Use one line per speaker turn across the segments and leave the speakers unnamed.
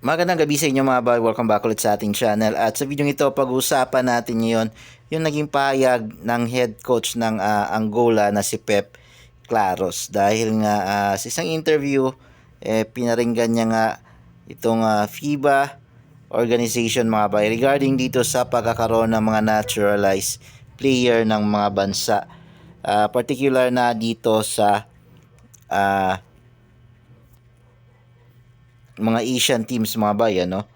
Magandang gabi sa inyo mga boy. Welcome back ulit sa ating channel. At sa video ito, pag-uusapan natin ngayon yung naging pahayag ng head coach ng ah, Angola na si Pep Claros. Dahil nga ah, sa isang interview, eh, pinaringgan niya nga itong ah, FIBA organization mga boy regarding dito sa pagkakaroon ng mga naturalized player ng mga bansa. Ah, particular na dito sa ah, mga Asian teams mga bay ano.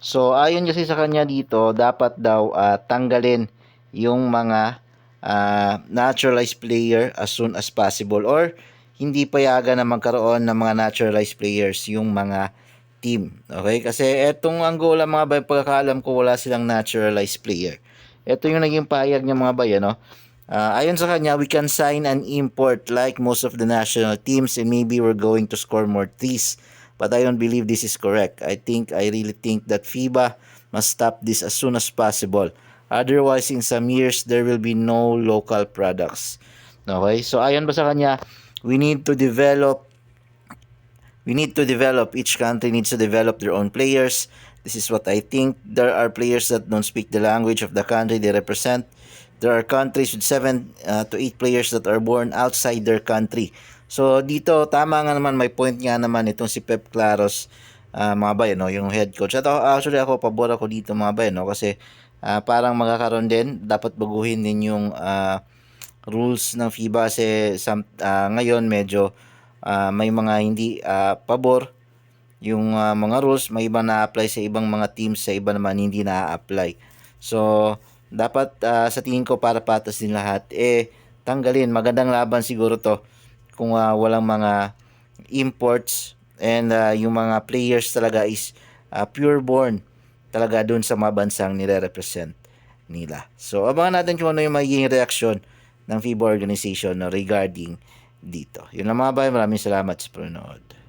So ayon kasi sa kanya dito dapat daw ah, tanggalin yung mga ah, naturalized player as soon as possible or hindi payagan na magkaroon ng mga naturalized players yung mga team. Okay? Kasi etong Angola mga bay pagkakaalam ko wala silang naturalized player. Ito yung naging payag niya mga bay ano. Ah, ayon sa kanya, we can sign and import like most of the national teams and maybe we're going to score more threes. But I don't believe this is correct. I think, I really think that FIBA must stop this as soon as possible. Otherwise, in some years, there will be no local products. Okay? So, ayon ba sa kanya, we need to develop we need to develop each country needs to develop their own players this is what i think there are players that don't speak the language of the country they represent there are countries with 7 uh, to 8 players that are born outside their country so dito tama nga naman may point nga naman itong si Pep Claros uh, mga bay no yung head coach. At actually ako pabor ako dito mga bay no kasi uh, parang magkakaroon din dapat baguhin din yung uh, rules ng FIBA kasi ah, ngayon medyo ah, may mga hindi ah, pabor yung ah, mga rules. May iba na-apply sa ibang mga teams sa iba naman hindi na-apply. So dapat ah, sa tingin ko para patas din lahat. Eh tanggalin magandang laban siguro to kung ah, walang mga imports and ah, yung mga players talaga is ah, pure born talaga dun sa mga bansang nire-represent nila. So, abangan natin kung ano yung magiging reaksyon ng FIBA organization regarding dito. Yun lang mga bay, maraming salamat sa panonood.